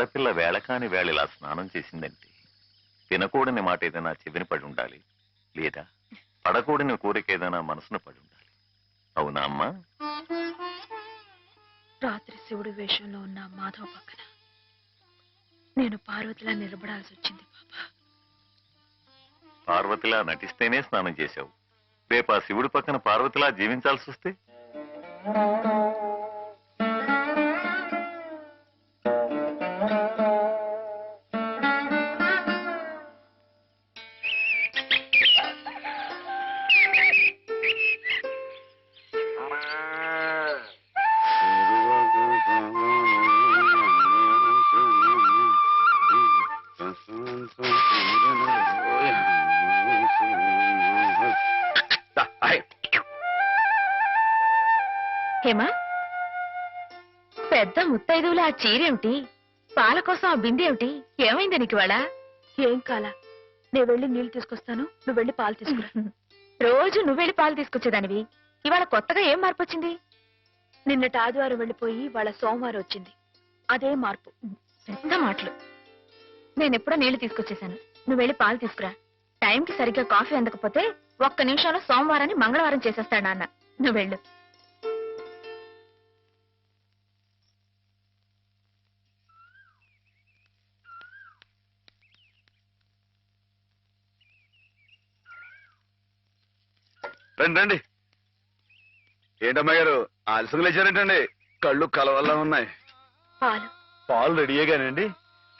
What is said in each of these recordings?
ఆడపిల్ల వేళకాని వేళ ఇలా స్నానం చేసిందంటే తినకూడని మాట ఏదైనా చెవిని పడి ఉండాలి లేదా పడకూడని కోరిక ఏదైనా మనసును పడి ఉండాలి. అవునా అమ్మా? రాత్రి శివుడి వేషంలో ఉన్న మాధవ పక్కన నేను పార్వతిలా నిలబడాల్సి వచ్చింది బాబా పార్వతిలా నటిస్తేనే స్నానం చేశావు. రేపు ఆ శివుడి పక్కన పార్వతిలా జీవించాల్సి వస్తే? చీరేమిటి? పాల కోసం ఆ బిందె ఏమిటి? ఏమైంది నీకు ఇవాళ? ఏం కాల. నేను వెళ్ళి నీళ్ళు తీసుకొస్తాను. నువ్వు వెళ్ళి పాలు తీసుకురా. రోజు నువ్వు వెళ్ళి పాలు తీసుకొచ్చేదానివి. ఇవాళ కొత్తగా ఏం మార్పు వచ్చింది? నిన్నటి ఆదివారం వెళ్ళిపోయి వాళ్ళ సోమవారం వచ్చింది. అదే మార్పు. పెద్ద మాటలు. నేను ఎప్పుడో నీళ్ళు తీసుకొచ్చేసాను నువ్వు వెళ్ళి పాలు తీసుకురా. టైంకి సరిగ్గా కాఫీ అందకపోతే ఒక్క నిమిషంలో సోమవారాన్ని మంగళవారం చేసేస్తాడు నాన్న. నువ్వు వెళ్ళు. రండి రండి. ఏంటమ్మా గారు ఆలస్యం లేచారేంటండి. కళ్ళు కలవల్లా ఉన్నాయి. పాలు. పాలు రెడీయేగానండి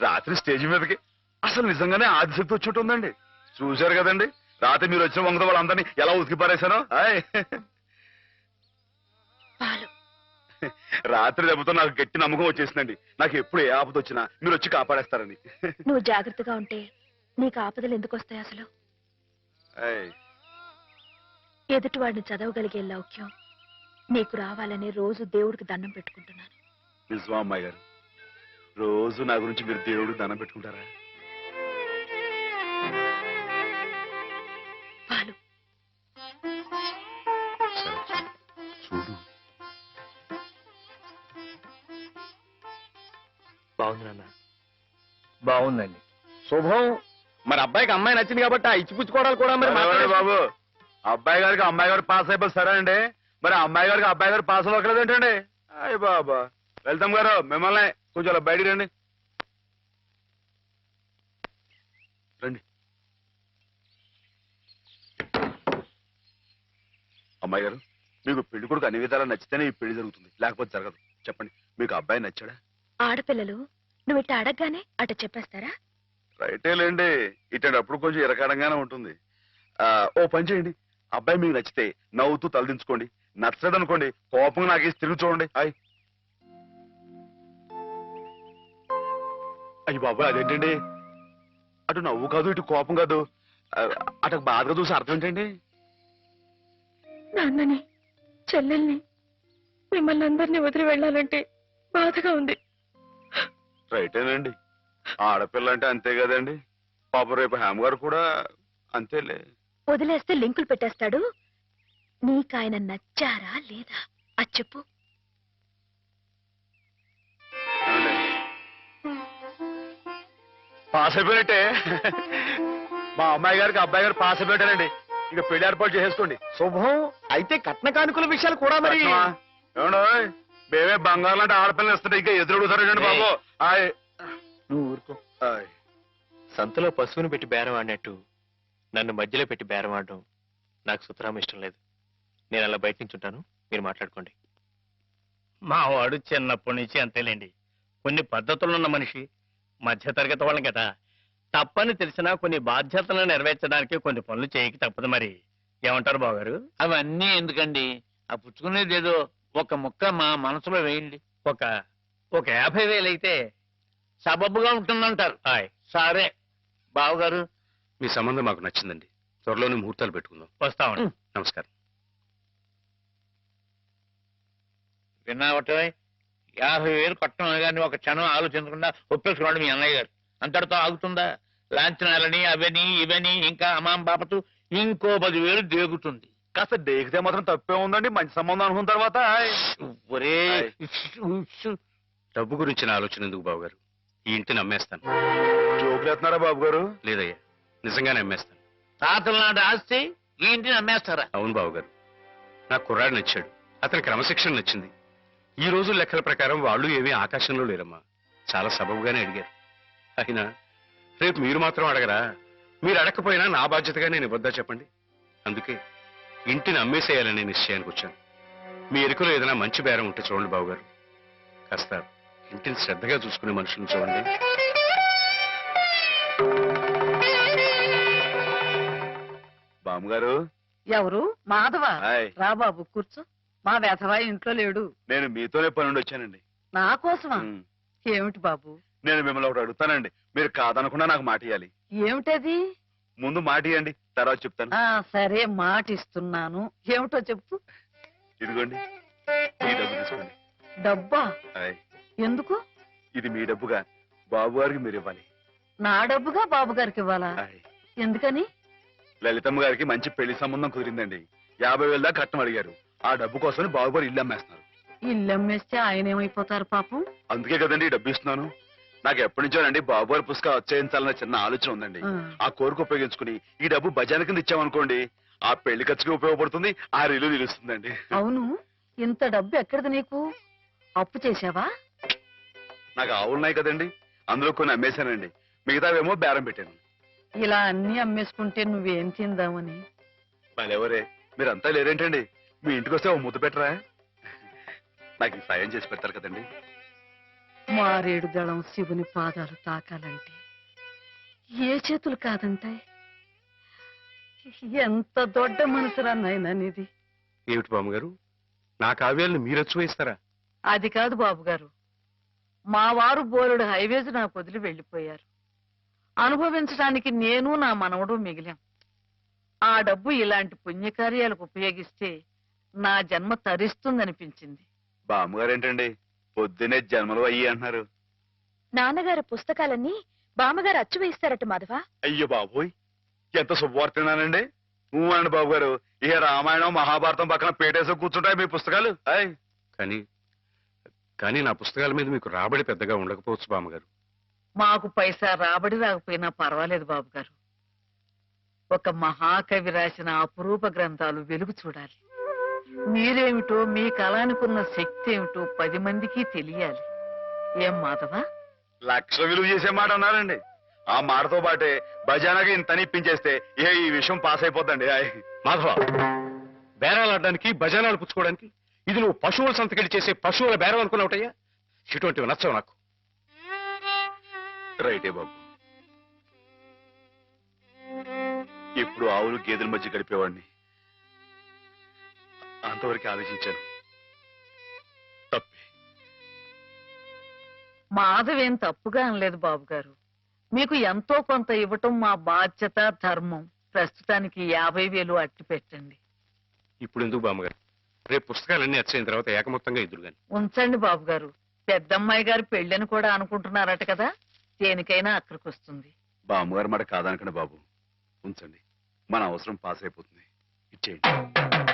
రాత్రి స్టేజ్ మీదకి. అసలు నిజంగానే ఆదిశక్తి వచ్చి ఉందండి చూశారు కదండి. రాత్రి మీరు వచ్చిన వంగత వాళ్ళందరినీ ఎలా ఉతికి పాలు. రాత్రి దెబ్బతో నాకు గట్టి నమ్మకం వచ్చేసిందండి. నాకు ఎప్పుడు ఏ ఆపద వచ్చినా మీరు వచ్చి కాపాడేస్తారని. నువ్వు జాగ్రత్తగా ఉంటే నీకు ఆపదలు ఎందుకు వస్తాయి అసలు. ఎదుటివాడిని చదవగలిగే లౌక్యం నీకు రావాలని రోజు దేవుడికి దండం పెట్టుకుంటున్నాను. నిజమా అమ్మాయి గారు రోజు నా గురించి మీరు దేవుడు దండం పెట్టుకుంటారా? చూడు. బాగుంది నాన్న. బాగుందండి. శుభం. మరి అబ్బాయికి అమ్మాయి నచ్చింది కాబట్టి ఆ ఇచ్చిపుచ్చుకోవడాలు కూడా మరి ఎవరండి మాట్లాడే- బాబు? అబ్బాయి గారికి అమ్మాయి గారు పాస్ అయిపోయి సరే అండి మరి అమ్మాయి గారికి అబ్బాయి గారు పాస్ అవ్వకలేదు ఏంటండి? అయ్య బాబా. వెళ్తాం గారు మిమ్మల్ని కొంచెం బయటికి రండి. రండి. అమ్మాయి గారు మీకు పెళ్ళి కొడుకు అన్ని విధాలా నచ్చితేనే ఈ పెళ్ళి జరుగుతుంది. లేకపోతే జరగదు. చెప్పండి మీకు అబ్బాయి నచ్చాడా? ఆడపిల్లలు నువ్వు ఇట్ట అడగగానే అట చెప్పేస్తారా? రైటే లేండి. ఇటప్పుడు కొంచెం ఇరకాడంగానే ఉంటుంది. ఓ పని చేయండి. అబ్బాయి మీకు నచ్చితే నవ్వుతూ తలదించుకోండి. నచ్చలేదు అనుకోండి కోపం నాకు వేసి తిరిగి చూడండి. హాయ్ అయ్యి బాబాయ్ అదేంటండి? అటు నవ్వు కాదు ఇటు కోపం కాదు. అటు బాధగా చూసి అర్థం ఏంటండి? నాన్నని చెల్లెల్ని మిమ్మల్ని అందరినీ వదిలి వెళ్ళాలంటే బాధగా ఉంది. రైటేనండి. ఆడపిల్ల అంటే అంతే కదండి. పాప రేపు హేమ గారు కూడా అంతేలే. వదిలేస్తే లింకులు పెట్టేస్తాడు. నీకాయన నచ్చారా లేదా? అది చెప్పు? పాస్ అయిపోయినట్టే. మా అమ్మాయి గారికి అబ్బాయి గారు పాస్ అయిపోయారండి ఇక పెళ్ళి ఏర్పాటు చేసేసుకోండి. శుభం. అయితే కట్న కానుకల విషయాలు కూడా మరి? ఏమండో మేమే బంగారం లాంటి ఆడపిల్లలు ఇస్తుంటే ఇంకా ఎదురుడుతారండి బాబు. ఆయ్. నువ్వు ఊరుకో. ఆయ్. సంతలో పశువుని పెట్టి బేరం ఆడినట్టు. నన్ను మధ్యలో పెట్టి బేరం ఆడడం నాకు సుతరాం ఇష్టం లేదు. నేను అలా బయట నుంచి ఉంటాను. మీరు మాట్లాడుకోండి. మా వాడు చిన్నప్పటి నుంచి అంతేలేండి. కొన్ని పద్ధతులున్న మనిషి. మధ్యతరగతి వాళ్ళం కదా. తప్పని తెలిసినా కొన్ని బాధ్యతలను నెరవేర్చడానికి కొన్ని పనులు చేయక తప్పదు మరి. ఏమంటారు బావగారు? అవన్నీ ఎందుకండి? ఆ పుచ్చుకునేది ఏదో ఒక ముక్క మా మనసులో వేయండి. ఒక ఒక యాభై వేలు అయితే సబబుగా ఉంటుందంటారు. హాయ్. సరే. బావగారు మీ సంబంధం మాకు నచ్చిందండి. త్వరలోనే ముహూర్తాలు పెట్టుకుందాం. వస్తామండి. నమస్కారం. విన్నావటే యాభై వేలు కట్టడం కానీ ఒక క్షణం ఆలోచించకుండా ఒప్పేసుకున్నాడు మీ అన్నయ్య గారు. అంతటితో ఆగుతుందా? లాంఛనాలని అవని ఇవని ఇంకా అమాం బాపతు ఇంకో పదివేలు దేగుతుంది. కాస్త డేకితే మాత్రం తప్పే ఉందండి. మంచి సంబంధం అనుకున్న తర్వాత. ఒరే. డబ్బు గురించి నా ఆలోచన ఎందుకు బావగారు ఈ ఇంటిని అమ్మేస్తాను. జోకులు వేస్తున్నారా బాబు గారు లేదయ్యా. నిజంగానే అమ్మేస్తాను తాతల నాటి ఆస్తి ఈ ఇంటిని అమ్మేస్తారా అవును బావగారు. నాకు కుర్రాడు నచ్చాడు. అతని క్రమశిక్షణ నచ్చింది. ఈ రోజు లెక్కల ప్రకారం వాళ్ళు ఏమీ ఆకాశంలో లేరమ్మా. చాలా సబబుగానే అడిగారు. అయినా రేపు మీరు మాత్రం అడగరా? మీరు అడగకపోయినా నా బాధ్యతగా నేను ఇవ్వద్దా చెప్పండి? అందుకే ఇంటిని అమ్మేసేయాలనే నిశ్చయానికి వచ్చాను. మీ ఎరుకలో ఏదైనా మంచి బేరం ఉంటే చూడండి బావగారు. కాస్త ఇంటిని శ్రద్ధగా చూసుకునే మనుషులను చూడండి. బామ్మగారు ఎవరు? మాధవ? హాయ్. రా బాబు కూర్చో. మా వెధవా ఇంట్లో లేడు. నేను మీతోనే పని నుండి వచ్చానండి నా కోసమా? ఉమ్. ఏమిటి బాబు? నేను మిమ్మల్ని ఒకటి అడుగుతానండి. మీరు కాదనకుండా నాకు మాట ఇవ్వాలి ఏమిటది? ముందు మాట ఇవ్వండి తర్వాత చెప్తాను. ఆ సరే మాట ఇస్తున్నాను. ఏమిటో చెప్పు. ఇదిగోండి ఈ డబ్బు తీసుకోండి. డబ్బా? హాయ్. ఎందుకు? ఇది మీ డబ్బుగా. బాబు గారికి మీరు ఇవ్వాలి. నా డబ్బుగా బాబు గారికి ఇవ్వాలా? హాయ్. ఎందుకని? లలితమ్మ గారికి మంచి పెళ్ళి సంబంధం కుదిరిందండి. యాభై వేల దాకా కట్నం అడిగారు. ఆ డబ్బు కోసం బాబు గారు ఇల్లు అమ్మేస్తున్నారు. ఇల్లు అమ్మేస్తే ఆయన ఏమైపోతారు పాపం? అందుకే కదండి ఈ డబ్బు ఇస్తున్నాను. నాకు ఎప్పటి నుంచోనండి బాబు గారి పుస్తకం వచ్చేయించాలన్న చిన్న ఆలోచన ఉందండి. ఆ, కోరిక ఉపయోగించుకుని ఈ డబ్బు బజార్ కింద ఇచ్చామనుకోండి ఆ పెళ్ళి ఖర్చుకి ఉపయోగపడుతుంది ఆ ఇల్లు నిలుస్తుందండి. అవును. ఇంత డబ్బు ఎక్కడిది నీకు? అప్పు చేశావా? నాకు ఆవులు ఉన్నాయి కదండి. అందులో కొన్ని అమ్మేశానండి. మిగతావేమో బేరం పెట్టాను. ఇలా అన్ని అమ్మేసుకుంటే నువ్వేం తిందామని? మళ్ళెవరే మీరంతా లేరేంటండి? మీ ఇంటికి వస్తే ఓ ముద్దు పెట్టరా? నాకు ఈ సాయం చేసి పెడతారు కదండి. మారేడు దళం శివుని పాదాలు తాకాలంటే ఏ చేతులు కాదంటాయి ఎంత దొడ్డ మనసురా నాయనా నీది. ఏమిటి బామ్మగారు? నా కావ్యాలను మీరు వేస్తారా? అది కాదు బాబు గారు మా వారు బోరుడు హైవేస్ నాకు వదిలి వెళ్ళిపోయారు. అనుభవించడానికి నేను నా మనవడు మిగిలాం. ఆ డబ్బు ఇలాంటి పుణ్యకార్యాలకు ఉపయోగిస్తే నా జన్మ తరిస్తుందనిపించింది. బామ్మగారు ఏంటండి పొద్దునే జన్మలు అయ్యి అంటున్నారు. నాన్నగారు పుస్తకాలన్నీ బామ్మగారు అచ్చు వేయిస్తారట మాధవ. అయ్యో బాబోయ్! ఎంత శుభవార్త విన్నానండి. ఊ అండి బాబు గారు ఇక రామాయణం మహాభారతం పక్కన పేటేసి కూర్చుంటాయి మీ పుస్తకాలు. ఆయ్ కానీ కానీ నా పుస్తకాల మీద మీకు రాబడి పెద్దగా ఉండకపోవచ్చు బామ్మగారు. మాకు పైసా రాబడి రాకపోయినా పర్వాలేదు బాబు గారు ఒక మహాకవి రాసిన అపురూప గ్రంథాలు వెలుగు చూడాలి. మీరేమిటో మీ కళానికున్న శక్తి ఏమిటో పది మందికి తెలియాలి. ఏం మాధవా? లక్ష విలువ చేసే మాట అన్నారండి. ఆ మాటతో పాటే భజానగా ఇంత ఇప్పించేస్తే ఏ ఈ విషయం పాస్ అయిపోద్దండి. ఆయ్. మాధవ బేరాలు ఆడడానికి భజనాలు పుచ్చుకోవడానికి ఇది నువ్వు పశువుల సంతకెళ్ళి చేసే పశువుల బేరం అనుకున్నావుటయ్యా? ఇటువంటివి నచ్చవు నాకు. రైటే బాబు. ఇప్పుడు ఆవులు గేదెల మధ్య గడిపేవాడిని. అంతవరకు ఆలోచించాను. తప్పే. మాధవేం తప్పుగా అనలేదు బాబు గారు మీకు ఎంతో కొంత ఇవ్వటం మా బాధ్యత ధర్మం. ప్రస్తుతానికి యాభై వేలు అట్టి పెట్టండి. ఇప్పుడు ఎందుకు బామ్మగారు? రేపు పుస్తకాలన్నీ వచ్చేసిన తర్వాత ఏకమొత్తంగా గాని ఉంచండి బాబు గారు పెద్దమ్మాయి గారు పెళ్ళని కూడా అనుకుంటున్నారట కదా? దేనికైనా అక్కడికి వస్తుంది బామ్మగారు మాట కాదనకండి బాబు. ఉంచండి. మన అవసరం పాస్ అయిపోతుంది ఇచ్చేయండి.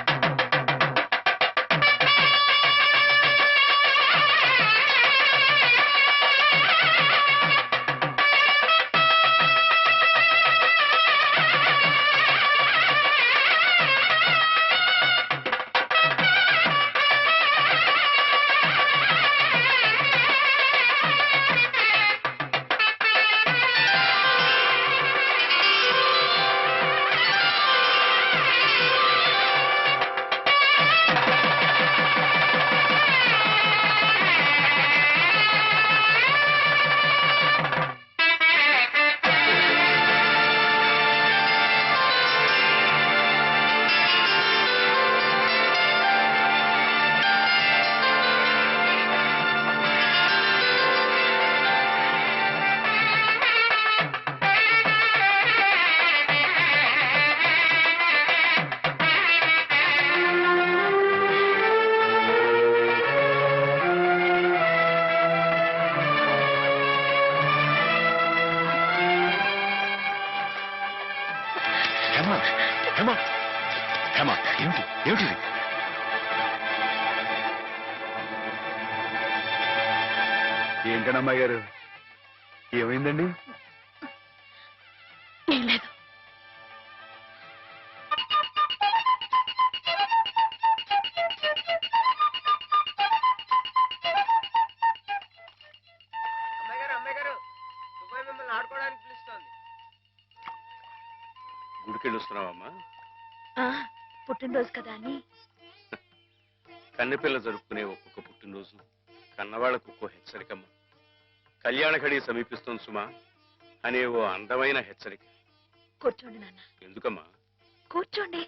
ఏమిటి ఏమిటి గారు? ఏమైందండి? పుట్టినరోజు కదా అని? కన్నెపిల్ల జరుపుకునే ఒక్కొక్క పుట్టినరోజు కన్నవాళ్ళకు ఒక్కో హెచ్చరికమ్మ. కళ్యాణ ఘడి సమీపిస్తుంది సుమా అనే ఓ అందమైన హెచ్చరిక. కూర్చోండి నాన్న. ఎందుకమ్మా? కూర్చోండి.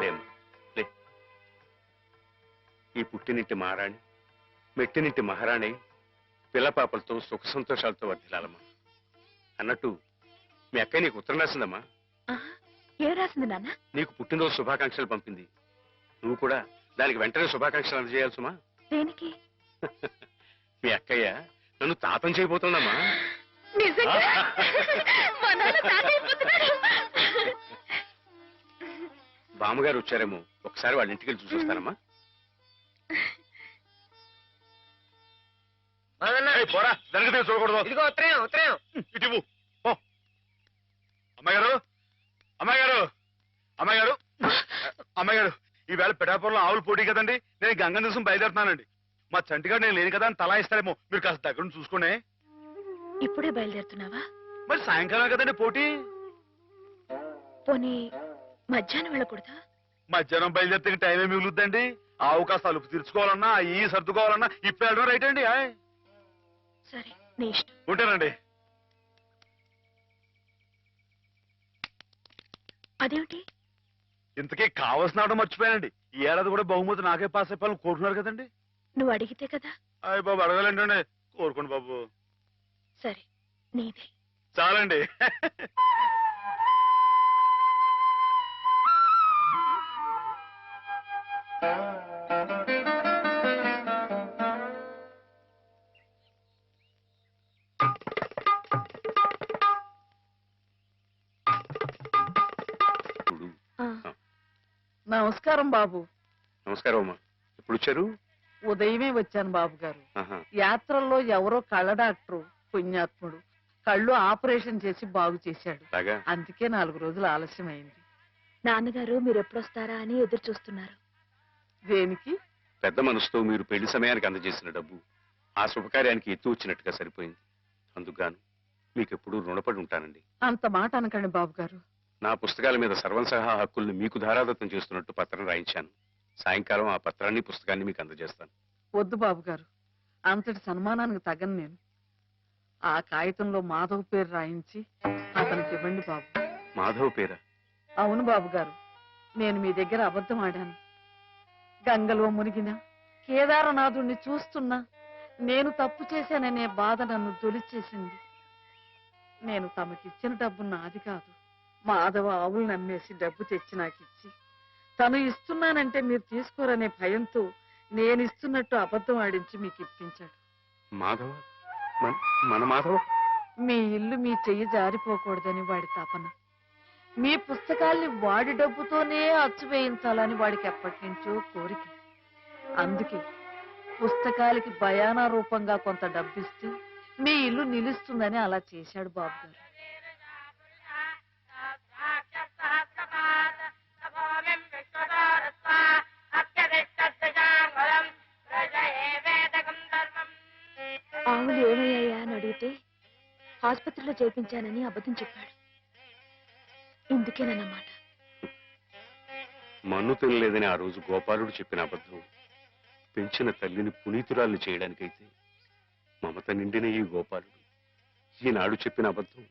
లేమ్మా లే. ఈ పుట్టినింటి మహారాణి మెట్టినింటి మహారాణి పిల్లపాపలతో సుఖ సంతోషాలతో వర్ధిల్లాలమ్మా. అన్నట్టు మీ అక్కయ్య నీకు ఉత్తరం రాసిందమ్మా? ఏం రాసింది నాన్న? నీకు పుట్టినరోజు శుభాకాంక్షలు పంపింది. నువ్వు కూడా దానికి వెంటనే శుభాకాంక్షలు అందజేయాలి సుమా. దేనికి? మీ అక్కయ్య నన్ను తాతం చేయబోతుందమ్మా. బామ్మగారు వచ్చారేమో ఒకసారి వాళ్ళ ఇంటికి వెళ్ళి చూసొస్తానమ్మా పోరా చూడకూడదు. ఇదిగో ఉత్తరం ఉత్తరం. ఇటు. అమ్మాయి గారు అమ్మాయి గారు అమ్మాయి గారు అమ్మాయి గారు ఈవేళ పిఠాపురంలో ఆవులు పోటీ కదండి నేను గంగ దివసం బయలుదేరుతున్నానండి. మా చంటిగాడు నేను లేని కదా అని తలా ఇస్తారేమో మీరు కాస్త దగ్గర నుండి చూసుకోండి. ఇప్పుడే బయలుదేరుతున్నావా? మరి సాయంకాలం కదండి పోటీ? పోనీ మధ్యాహ్నం వెళ్ళకూడదా? మధ్యాహ్నం బయలుదేరితే టైం ఏమి మిగులుద్దండి. ఆవు కాస్త అలుపు తీర్చుకోవాలన్నా ఈ సర్దుకోవాలన్నా ఇప్పుడు వెళ్ళడం రైట్ అండి. సరే నీ ఇష్టం. ఉంటానండి. అదేమిటి? ఇంతకీ కావాల్సిన ఆవిడ మర్చిపోయానండి. ఈ ఏడాది కూడా బహుమతి నాకే పాస్ అయిపోవాలని కోరుకున్నారు కదండి. నువ్వు అడిగితే కదా. అయ్య బాబు అడగాలంటే కోరుకోండి బాబు. సరే నీదే చాలండి. నమస్కారం బాబు. నమస్కారం అమ్మా. ఎప్పుడు వచ్చారు ఉదయమే వచ్చాను బాబు గారు. ఆహా. యాత్రల్లో ఎవరో కళ్ళ డాక్టరు పుణ్యాత్ముడు కళ్ళు ఆపరేషన్ చేసి బాగు చేశాడు. అలాగా? అందుకే నాలుగు రోజులు ఆలస్యమైంది. నాన్నగారు మీరు ఎప్పుడొస్తారా అని ఎదురు చూస్తున్నారు దేనికి? పెద్ద మనసుతో మీరు పెళ్ళి సమయానికి అందజేసిన డబ్బు ఆ శుభకార్యానికి ఎత్తు వచ్చినట్టుగా సరిపోయింది. అందుకుగాను మీకు ఎప్పుడూ రుణపడి ఉంటానండి. అంత మాట అనకండి బాబు గారు. నా పుస్తకాల మీద సర్వం సహా హక్కుల్ని మీకు ధారాదత్తం చేస్తున్నట్టు పత్రం రాయించాను. సాయంకాలం ఆ పత్రాన్ని పుస్తకాన్ని మీకు అందజేస్తాను. వద్దు బాబు గారు అంతటి సన్మానానికి తగను నేను. ఆ కాగితంలో మాధవ్ పేరు రాయించి అతనికి ఇవ్వండి బాబు. మాధవ్ పేరా? అవును బాబు గారు నేను మీ దగ్గర అబద్ధం ఆడాను. గంగలో మునిగిన కేదారనాథుణ్ణి చూస్తున్నా. నేను తప్పు చేశాననే బాధ నన్ను తొలిచేసింది. నేను తమకిచ్చిన డబ్బు నాది కాదు. మాధవ ఆవులు నమ్మేసి డబ్బు తెచ్చి నాకిచ్చి తను ఇస్తున్నానంటే మీరు తీసుకోరనే భయంతో నేను ఇస్తున్నట్టు అబద్ధం ఆడించి మీకు ఇప్పించాడు మాధవ? మన మన మాధవ? మీ ఇల్లు మీ చెయ్యి జారిపోకూడదని వాడి తపన. మీ పుస్తకాల్ని వాడి డబ్బుతోనే అచ్చు వేయించాలని వాడికి ఎప్పటి నుంచో కోరిక. అందుకే పుస్తకాలకి బయానా రూపంగా కొంత డబ్బిస్తే మీ ఇల్లు నిలుస్తుందని అలా చేశాడు బాబు గారు ఆసుపత్రిలో చేర్పించానని అబద్ధం చెప్పాడు. ఇందుకేనన్నమాట మన్ను తినలేదని ఆ రోజు గోపాలుడు చెప్పిన అబద్ధం పెంచిన తల్లిని పునీతురాల్ని చేయడానికైతే మమత నిండిన ఈ గోపాలుడు ఈనాడు చెప్పిన అబద్ధం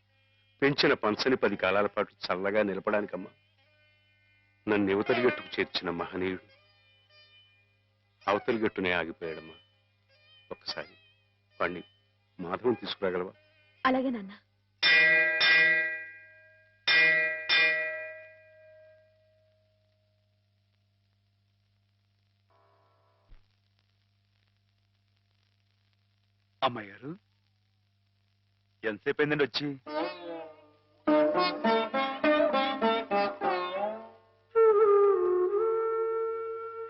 పెంచిన పంచని పది కాలాల పాటు చల్లగా నిలపడానికమ్మా. నన్ను యువతలిగట్టుకు చేర్చిన మహనీయుడు అవతలి గట్టునే ఆగిపోయాడమ్మా. ఒక్కసారి వాణ్ణి మాధవం తీసుకురాగలవా? అలాగే నాన్న. అమ్మాయి గారు ఎంతసేపు అయిందండి వచ్చి?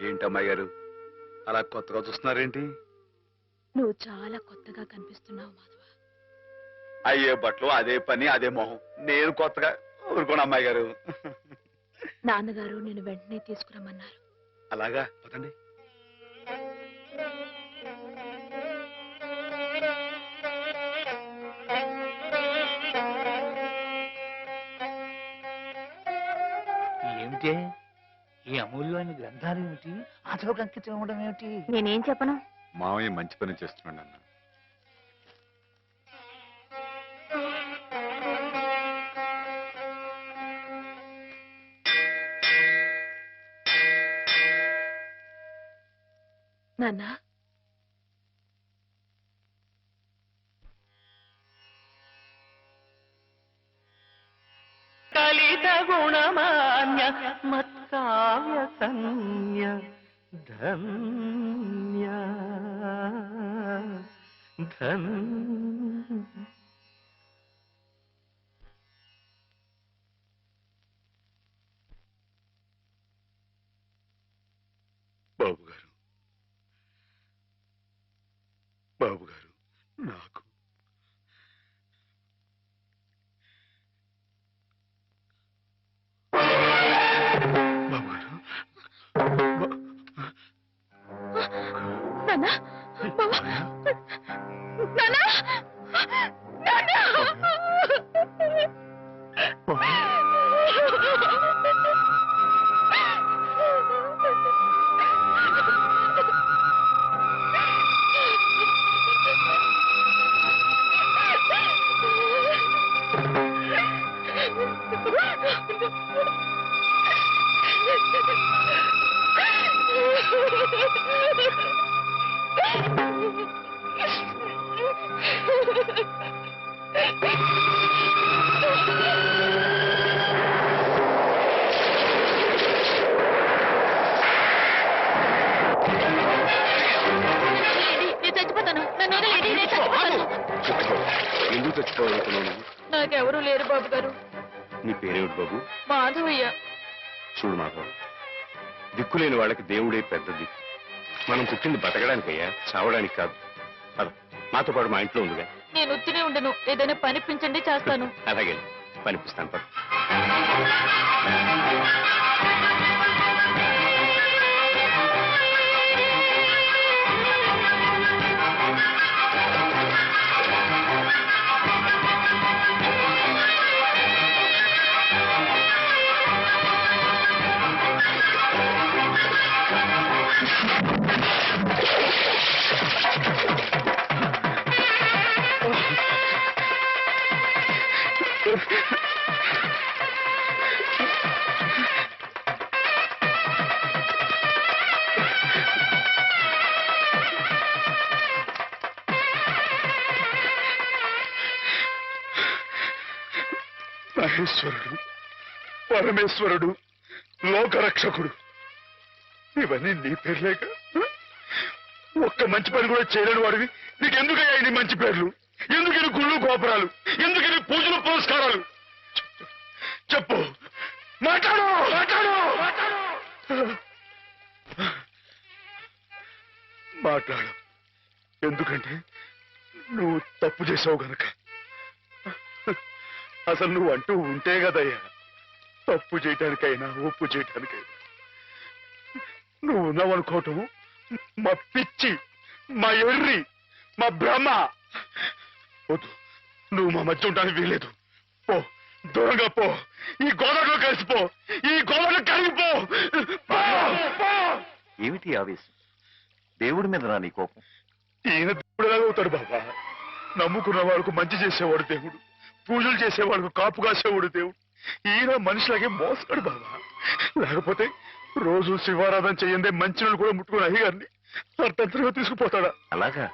ఏంటి అమ్మాయి గారు అలా కొత్తగా చూస్తున్నారేంటి నువ్వు చాలా కొత్తగా కనిపిస్తున్నావు మాధవ. అయ్యే బట్టలు అదే పని అదే మొహం. నేను కొత్తగా ఊరుకోను అమ్మాయి గారు. నాన్నగారు నేను వెంటనే తీసుకురమ్మన్నారు. అలాగా? పదండి ఏమిటే? ఈ అమూల్యమైన గ్రంథాలు ఏమిటి? అతలకు అంకితం ఇవ్వడం ఏమిటి? నేనేం చెప్పను? మామయ్య మంచి పని చేస్తున్నాడు అన్న. నాన్న కలిత గుణమాన్య మత్కావ్య కన్య ధన్య లేరు బాబు. మాధవయ్య. చూడు మాధవ్ దిక్కులేని వాళ్ళకి దేవుడే పెద్ద దిక్కు. మనం పుట్టింది బతకడానికయ్యా చావడానికి కాదు. పద మాతో పాటు మా ఇంట్లో ఉందిగా నేను ఉత్తినే ఉండను ఏదైనా పనిపించండి చేస్తాను. అలాగే పనిపిస్తాను పద. మహేశ్వరుడు పరమేశ్వరుడు లోకరక్షకుడు. ఇవన్నీ నీ పేర్లేక? ఒక్క మంచి పని కూడా చేయలేని వాడివి. నీకెందుకయ్యా ఇన్ని మంచి పేర్లు? ఎందుకని గుళ్ళు గోపురాలు? ఎందుకని పూజలు పురస్కారాలు? చెప్పు. చెప్పు. మాట్లాడు మాట్లాడు! మాట్లాడు! మాట్లాడు. ఎందుకంటే నువ్వు తప్పు చేసావు గనక. అసలు నువ్వు అంటూ ఉంటే కదయ్యా. తప్పు చేయటానికైనా ఒప్పు చేయటానికైనా. నువ్వు ఉన్నావు అనుకోవటం మా పిచ్చి మా ఎర్రి మా భ్రమ. వద్దు నువ్వు మా మధ్య ఉండడానికి వీలేదు పో దూరంగా పో. ఈ గోదావరిలో కలిసిపో. ఈ గోదావరిలో కలిగిపో. ఏమిటి ఆవేశం? దేవుడి మీద నా నీ కోపం. ఈయన దేవుడు ఎలాగవుతాడు బాబా. నమ్ముకున్న వాళ్ళకు మంచి చేసేవాడు దేవుడు. పూజలు చేసేవాళ్ళకు కాపు కాసేవాడు దేవుడు. ఈయన మనిషిలాగే మోస్తాడు బాబా లేకపోతే రోజు శివారాధన చేయందే మంచి కూడా ముట్టుకుని అయ్యగారిని అర్థంతరంగా తీసుకుపోతాడా? అలాగా?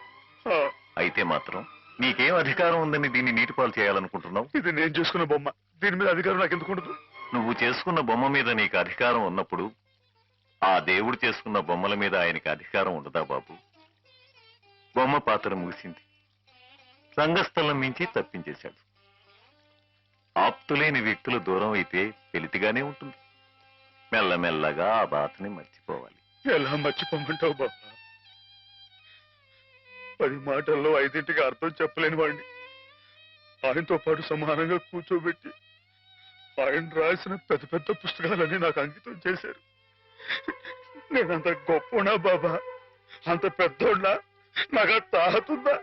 ఆ, అయితే మాత్రం నీకేం అధికారం ఉందని దీన్ని నీటిపాలు చేయాలనుకుంటున్నావు? ఇది నేను చేసుకున్న బొమ్మ. దీని మీద అధికారం నాకు ఎందుకు ఉండదు? నువ్వు చేసుకున్న బొమ్మ మీద నీకు అధికారం ఉన్నప్పుడు ఆ దేవుడు చేసుకున్న బొమ్మల మీద ఆయనకి అధికారం ఉండదా బాబు? బొమ్మ పాత్ర ముగిసింది. రంగస్థలం నుంచి తప్పించేశాడు. ఆప్తులేని వ్యక్తులు దూరం అయితే తెలితిగానే ఉంటుంది. మెల్లమెల్లగా ఆ బాధని మర్చిపోవాలి. ఎలా మర్చిపోమంటావు బాబా? పది మాటల్లో ఐదింటికి అర్థం చెప్పలేని వాడిని. ఆయనతో పాటు సమానంగా కూర్చోబెట్టి ఆయన రాసిన పెద్ద పెద్ద పుస్తకాలన్నీ నాకు అంకితం చేశారు. నేనంత గొప్పనా బాబా? అంత పెద్దోడ్నా? నాకు తాహతుందా?